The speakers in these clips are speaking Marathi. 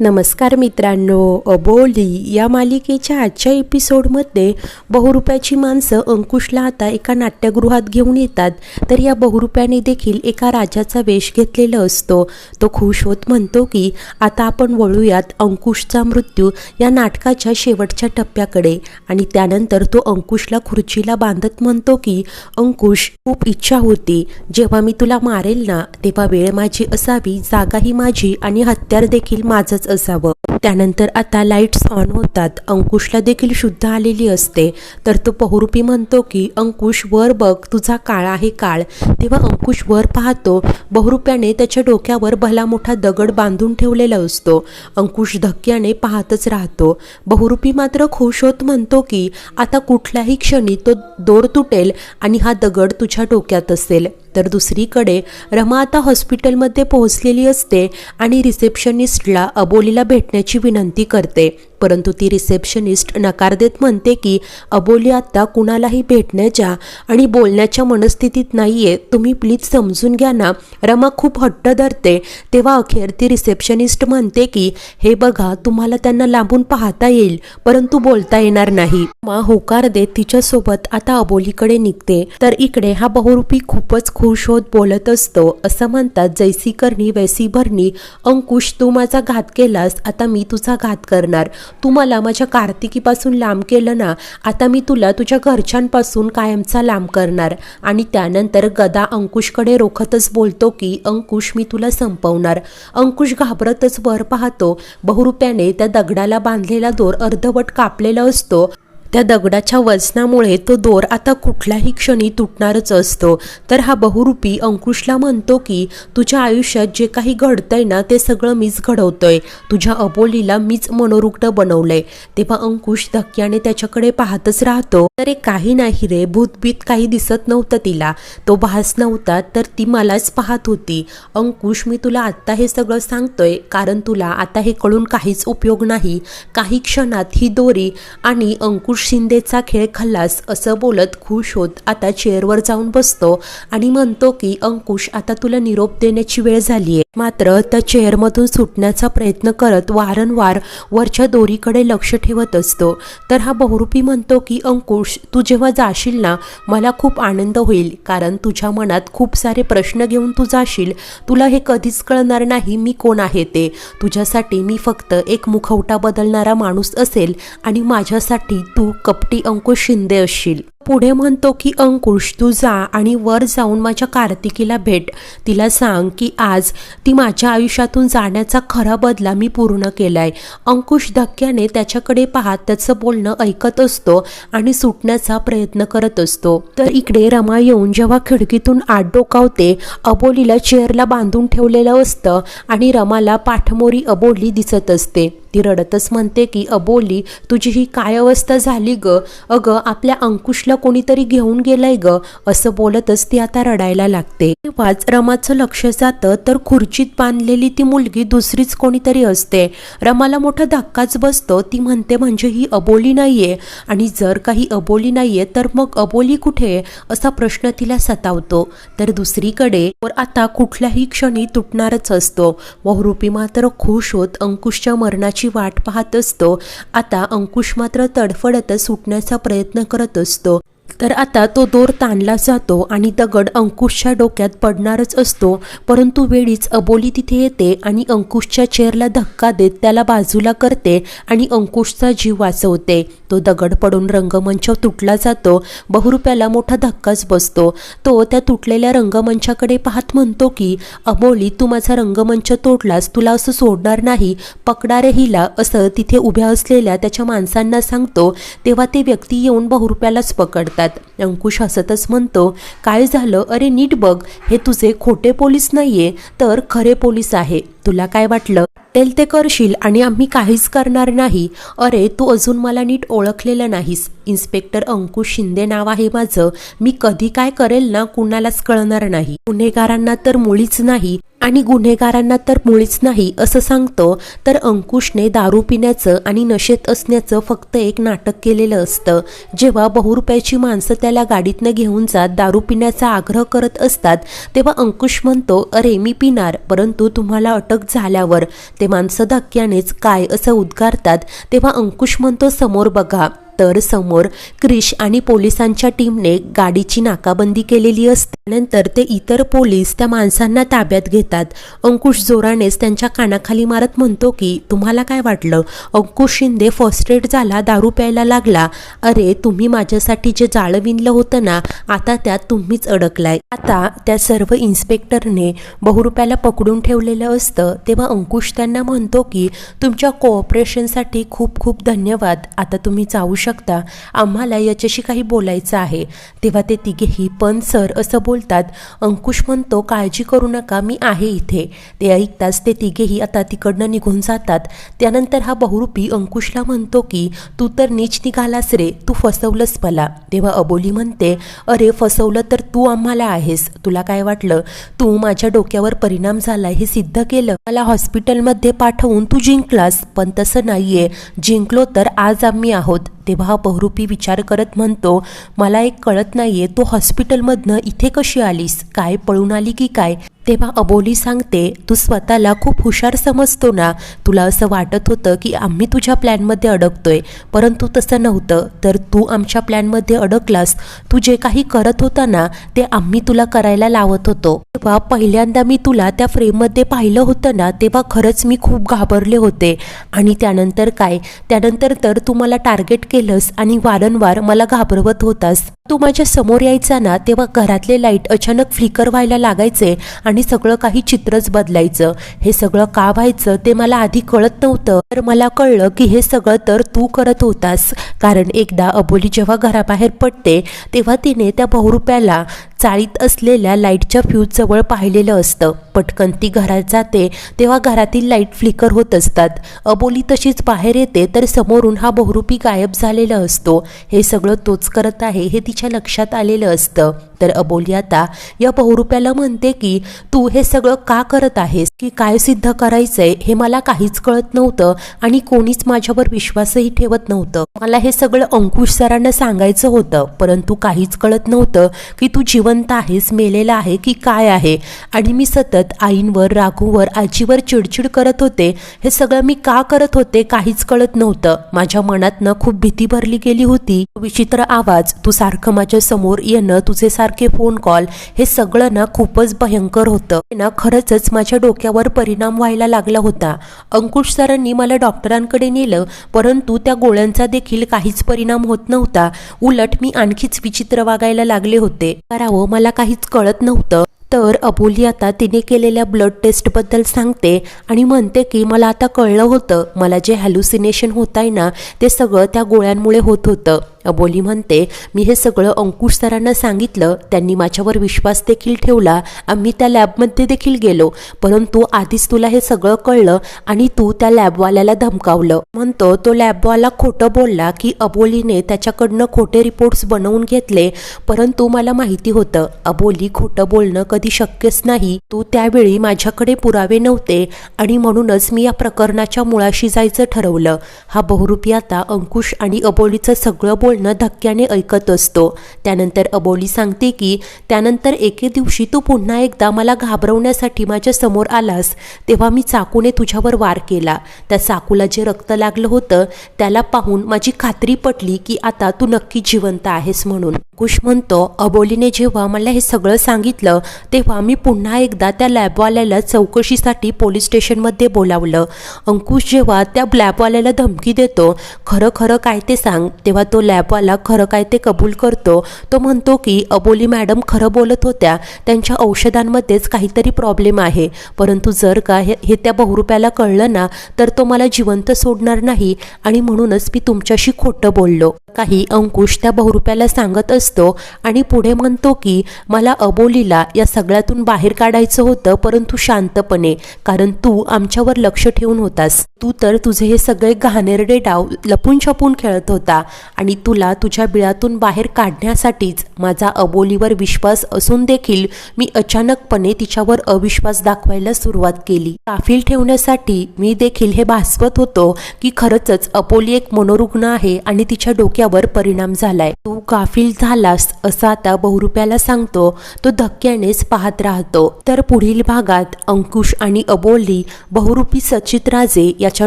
नमस्कार मित्रांनो अबोली या मालिकेच्या आजच्या एपिसोडमध्ये बहुरुप्याची माणसं अंकुशला आता एका नाट्यगृहात घेऊन येतात. तर या बहुरुप्याने देखील एका राजाचा वेश घेतलेला असतो. तो खुश होत म्हणतो की आता आपण वळूयात अंकुशचा मृत्यू या नाटकाच्या शेवटच्या टप्प्याकडे. आणि त्यानंतर तो अंकुशला खुर्चीला बांधत म्हणतो की अंकुश खूप इच्छा होती. जेव्हा मी तुला मारेल ना तेव्हा वेळ माझी असावी जागाही माझी आणि हत्यार देखील माझंच असावं. त्यानंतर आता लाईट्स ऑन होतात. अंकुशला देखील शुद्ध आलेली असते. तर तो बहुरूपी म्हणतो की अंकुश वर बघ तुझा काळ आहे काळ. तेव्हा अंकुश वर पाहतो बहुरूप्याने त्याच्या डोक्यावर भला मोठा दगड बांधून ठेवलेला असतो. अंकुश धक्क्याने पाहतच राहतो. बहुरूपी मात्र खुश होत म्हणतो की आता कुठल्याही क्षणी तो दोर तुटेल आणि हा दगड तुझ्या डोक्यात असेल. तर दुसरीकडे रमा आता हॉस्पिटलमध्ये पोहोचलेली असते आणि रिसेप्शनिस्टला अबोलीला भेटण्याची विनंती करते. परंतु ती रिसेप्शनिस्ट नकार देत म्हणते की अबोली आत्ता कुणालाही भेटण्याच्या आणि बोलण्याच्या मनस्थितीत नाही आहे तुम्ही प्लीज समजून घ्या ना. रमा खूप हट्ट धरते. तेव्हा अखेर ती रिसेप्शनिस्ट म्हणते की हे बघा तुम्हाला त्यांना लांबून पाहता येईल परंतु बोलता येणार नाही. मा होकार देत तिच्यासोबत आता अबोलीकडे निघते. तर इकडे हा बहुरूपी खूपच खुश होत बोलत असतो. असं म्हणतात जैसी करणी वैसी भरणी. अंकुश तू माझा घात केलास. आता मी तुझा घात करणार. तू मला माझ्या कार्तिकीपासून लांब केलं ना आता मी तुला तुझ्या घरच्यांपासून कायमचा लांब करणार. आणि त्यानंतर गदा अंकुशकडे रोखतच बोलतो की अंकुश मी तुला संपवणार. अंकुश घाबरतच वर पाहतो. बहुरुप्याने त्या दगडाला बांधलेला दोर अर्धवट कापलेला असतो. त्या दगडाच्या वजनामुळे तो दोर आता कुठल्याही क्षणी तुटणारच असतो. तर हा बहुरूपी अंकुशला म्हणतो की तुझ्या आयुष्यात जे काही घडतंय ना ते सगळं मीच घडवतोय. तुझ्या अबोलीला मीच मनोरुग्ण बनवलंय. तेव्हा अंकुश धक्क्याने त्याच्याकडे पाहतच राहतो. अरे काही नाही रे. भूतभीत काही दिसत नव्हतं तिला. तो भास नव्हता तर ती मलाच पाहत होती. अंकुश मी तुला आत्ता हे सगळं सांगतोय कारण तुला आता हे कळून काहीच उपयोग नाही. काही क्षणात ही दोरी आणि अंकुश शिंदेचा खेळ खल्लास असं बोलत खुश होत आता चेअरवर जाऊन बसतो आणि म्हणतो की अंकुश आता तुला निरोप देण्याची वेळ झालीये. मात्र त्या चेअरमधून सुटण्याचा प्रयत्न करत वारंवार वरच्या दोरीकडे लक्ष ठेवत असतो. तर हा बहुरूपी म्हणतो की अंकुश तू जेव्हा जाशील ना मला खूप आनंद होईल. कारण तुझ्या मनात खूप सारे प्रश्न घेऊन तू जाशील. तुला हे कधीच कळणार नाही मी कोण आहे ते. तुझ्यासाठी मी फक्त एक मुखवटा बदलणारा माणूस असेल आणि माझ्यासाठी तू कपटी अंकुश शिंदे असशील. पुढे म्हणतो की अंकुश तू जा आणि वर जाऊन माझ्या कार्तिकीला भेट. तिला सांग की आज ती माझ्या आयुष्यातून जाण्याचा खरा बदला मी पूर्ण केलाय. अंकुश धक्क्याने त्याच्याकडे पाहत त्याचं बोलणं ऐकत असतो आणि सुटण्याचा प्रयत्न करत असतो. तर इकडे रमा येऊन जेव्हा खिडकीतून आत डोकावते अबोलीला चेअरला बांधून ठेवलेलं असतं आणि रमाला पाठमोरी अबोली दिसत असते. ती रडतच म्हणते की अबोली तुझी ही काय अवस्था झाली ग? अगं आपल्या अंकुशला कोणीतरी घेऊन गेलंय ग. असं बोलतच ती आता रडायला लागते. तेव्हाच रमाचं लक्ष जातं तर खुर्चीत बांधलेली ती मुलगी दुसरीच कोणीतरी असते. रमाला मोठा धक्काच बसतो. ती म्हणते म्हणजे ही अबोली नाहीये. आणि जर काही अबोली नाहीये तर मग अबोली कुठे असा प्रश्न तिला सतावतो. तर दुसरीकडे आता कुठल्याही क्षणी तुटणारच असतो. बहुरूपी मात्र खुश होत अंकुशच्या मरणाची वाट पाहत असतो. आता अंकुश मात्र तडफडतच सुटण्याचा प्रयत्न करत असतो. तर आता तो दोर ताणला जातो आणि दगड अंकुशच्या डोक्यात पडणारच असतो परंतु वेळीच अबोली तिथे येते आणि अंकुशच्या चेअरला धक्का देत त्याला बाजूला करते आणि अंकुशचा जीव वाचवते. तो दगड पडून रंगमंच तुटला जातो बहुरुप्याला मोठा धक्काच बसतो. तो त्या तुटलेल्या रंगमंचाकडे पाहत म्हणतो की अबोली तू माझा रंगमंच तोडलास तुला असं सोडणार नाही पकडारे हिला. असं तिथे उभ्या असलेल्या त्याच्या माणसांना सांगतो तेव्हा ते व्यक्ती येऊन बहुरुप्यालाच पकडतात. अंकुश हसतच म्हणतो काय झालं? अरे नीट बघ हे तुझे खोटे पोलीस नाहीये तर खरे पोलीस आहे. तुला काय वाटलं? तेल ते करशील आणि आम्ही काहीच करणार नाही. अरे तू अजून मला नीट ओळखलेलं नाहीस. इन्स्पेक्टर अंकुश शिंदे नाव आहे माझं. मी कधी काय करेल ना कुणालाच कळणार नाही. गुन्हेगारांना तर मुळीच नाही. आणि गुन्हेगारांना तर मुळीच नाही असं सांगतो तर अंकुशने दारू पिण्याचं आणि नशेत असण्याचं फक्त एक नाटक केलेलं असतं. जेव्हा बहुरुपयाची माणसं त्याला गाडीतनं घेऊन जात दारू पिण्याचा आग्रह करत असतात तेव्हा अंकुश म्हणतो अरे मी पिणार परंतु तुम्हाला अटक झाल्यावर. ते माणसं धक्क्यानेच काय असं उद्गारतात तेव्हा अंकुश म्हणतो समोर बघा. तर समोर क्रिश आणि पोलिसांच्या टीमने गाडीची नाकाबंदी केलेली असते. त्यानंतर ते इतर पोलीस त्या माणसांना ताब्यात घेतात. अंकुश जोरानेच त्यांच्या कानाखाली मारत म्हणतो की तुम्हाला काय वाटलं? अंकुश शिंदे फर्स्ट एड झाला दारू प्यायला लागला. अरे तुम्ही माझ्यासाठी जे जाळं विणलं होतं ना आता त्यात तुम्हीच अडकलाय. आता त्या सर्व इन्स्पेक्टरने बहुरुप्याला पकडून ठेवलेलं असतं. तेव्हा अंकुश त्यांना म्हणतो की तुमच्या कोऑपरेशनसाठी खूप खूप धन्यवाद. आता तुम्ही जाऊ शकता शकता. आम्हाला याच्याशी काही बोलायचं आहे. तेव्हा ते तिघेही पण सर असं बोलतात अंकुश म्हणतो काळजी करू नका मी आहे इथे. ते ऐकताच ते तिघेही आता तिकडनं निघून जातात. त्यानंतर हा बहुरूपी अंकुशला म्हणतो की तू तर नीच निघालास रे तू फसवलंस मला. तेव्हा अबोली म्हणते अरे फसवलं तर तू आम्हाला आहेस. तुला काय वाटलं? तू माझ्या डोक्यावर परिणाम झाला हे सिद्ध केलं. मला हॉस्पिटलमध्ये पाठवून तू जिंकलास. पण तसं नाहीये. जिंकलो तर आज आम्ही आहोत. तेव्हा बहुरूपी विचार करत म्हणतो मला एक कळत नाहीये तू हॉस्पिटलमधनं इथे कशी आलीस? काय पळून आली की काय? तेव्हा अबोली सांगते तू स्वतःला खूप हुशार समजतो ना. तुला असं वाटत होतं की आम्ही तुझ्या प्लॅनमध्ये अडकतोय. परंतु तसं नव्हतं. तर तू आमच्या प्लॅनमध्ये अडकलास. तू जे काही करत होता ना ते आम्ही तुला करायला लावत होतो. तेव्हा पहिल्यांदा मी तुला त्या फ्रेममध्ये पाहिलं होतं ना तेव्हा खरंच मी खूप घाबरले होते. आणि त्यानंतर काय? त्यानंतर तर तू मला टार्गेट केलंस आणि वारंवार मला घाबरवत होतास. तू माझ्यासमोर यायचा ना तेव्हा घरातले लाइट अचानक फ्लिकर व्हायला लागायचे आणि सगळं काही चित्रच बदलायचं. हे सगळं का व्हायचं ते मला आधी कळत नव्हतं. तर मला कळलं की हे सगळं तर तू करत होतास. कारण एकदा अबोली जेव्हा घराबाहेर पडते तेव्हा तिने त्या बहुरुप्याला चाळीत असलेल्या लाईटच्या फ्यूजजवळ पाहिलेलं असतं. पटकन ती घरात जाते तेव्हा घरातील लाइट फ्लिकर होत असतात. अबोली तशीच बाहेर येते तर समोरून हा बहुरूपी गायब झालेला असतो. हे सगळं तोच करत आहे हे तिच्या लक्षात आलेलं असतं. तर अबोली आता या बहुरुप्याला म्हणते की तू हे सगळं का करत आहेस? की काय सिद्ध करायचंय? हे मला काहीच कळत नव्हतं आणि कोणीच माझ्यावर विश्वासही ठेवत नव्हतं. मला हे सगळं अंकुश सरांना सांगायचं होतं परंतु काहीच कळत नव्हतं की तू जिवंत आहेस मेलेला आहे की काय आहे. आणि मी सतत आईंवर राघूवर आजीवर चिडचिड करत होते. हे सगळं मी का करत होते काहीच कळत नव्हतं. माझ्या मनातनं खूप भीती भरली गेली होती. विचित्र आवाज तू सारखं माझ्यासमोर येणं तुझे फोन कॉल हे सगळं ना खूपच भयंकर होतं. ना खरंच माझ्या डोक्यावर परिणाम व्हायला लागला होता. अंकुश सरांनी मला डॉक्टरांकडे नेलं परंतु त्या गोळ्यांचा देखील काहीच परिणाम होत नव्हता. उलट मी आणखीच विचित्र वागायला लागले होते. करावं मला काहीच कळत नव्हतं. तर अबोली आता तिने केलेल्या ब्लड टेस्टबद्दल सांगते आणि म्हणते की मला आता कळलं होतं. मला जे हॅल्युसिनेशन होत आहे ना ते सगळं त्या गोळ्यांमुळे होत होतं. अबोली म्हणते मी हे सगळं अंकुश सरांना सांगितलं त्यांनी माझ्यावर विश्वास देखील ठेवला आम्ही त्या लॅबमध्ये देखील गेलो परंतु आधीच तुला हे सगळं कळलं आणि तू त्या लॅबवाल्याला धमकावलं. म्हणतो तो लॅबवाला खोटं बोलला की अबोलीने त्याच्याकडनं खोटे रिपोर्ट्स बनवून घेतले परंतु मला माहिती होतं अबोली खोटं बोलणं कधी शक्यच नाही तू त्यावेळी माझ्याकडे पुरावे नव्हते आणि म्हणूनच मी या प्रकरणाच्या मुळाशी जायचं ठरवलं. हा बहुरूपी आता अंकुश आणि अबोलीचं सगळं बोलणं धक्क्याने ऐकत असतो. त्यानंतर अबोली सांगते की त्यानंतर एके दिवशी तू पुन्हा एकदा मला घाबरवण्यासाठी माझ्यासमोर आलास तेव्हा मी चाकूने तुझ्यावर वार केला. त्या चाकूला जे रक्त लागलं होतं त्याला पाहून माझी खात्री पटली की आता तू नक्की जिवंत आहेस म्हणून. कुश म्हणतो अबोलीने जेव्हा मला हे सगळं सांगितलं तेव्हा मी पुन्हा एकदा त्या लॅबवाल्याला चौकशीसाठी पोलीस स्टेशनमध्ये बोलावलं. अंकुश जेव्हा त्या लॅबवाल्याला धमकी देतो खरं खरं काय ते सांग तेव्हा तो लॅब लॅबवाला खरं काय ते कबूल करतो. तो म्हणतो की अबोली मॅडम खरं बोलत होत्या. त्यांच्या औषधांमध्येच काहीतरी प्रॉब्लेम आहे. परंतु जर का हे हे त्या बहुरुप्याला कळलं ना तर तो मला जिवंत सोडणार नाही आणि म्हणूनच मी तुमच्याशी खोटं बोललो. काही अंकुश त्या बहुरुप्याला सांगत असतो आणि पुढे म्हणतो की मला अबोलीला या सगळ्यातून बाहेर काढायचं होतं परंतु शांतपणे. कारण तू आमच्यावर लक्ष ठेवून होतास. तू तर तुझे हे सगळे घाणेरडे डाव लपून छपून खेळत होता आणि तुला तुझ्या बिळातून बाहेर काढण्यासाठीच माझा अबोलीवर विश्वास असून देखील मी अचानकपणे तिच्यावर अविश्वास दाखवायला सुरुवात केली. काफील ठेवण्यासाठी मी देखील हे भासवत होतो की खरंच अपोली एक मनोरुग्ण आहे आणि तिच्या डोक्यावर परिणाम झालाय. तू काफिल झालास असं आता बहुरुप्याला सांगतो. तो धक्क्यानेच पाहत राहतो. तर पुढील भागात अंकुश आणि अबोली बहुरूपी सचित राजे याच्या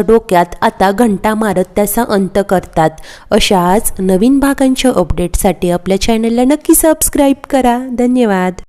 डोक्यात आता घंटा मारत त्याचा अंत करतात. अशाच नवीन भागांच्या अपडेटसाठी आपल्या चॅनलला नक्की सबस्क्राईब करा. धन्यवाद.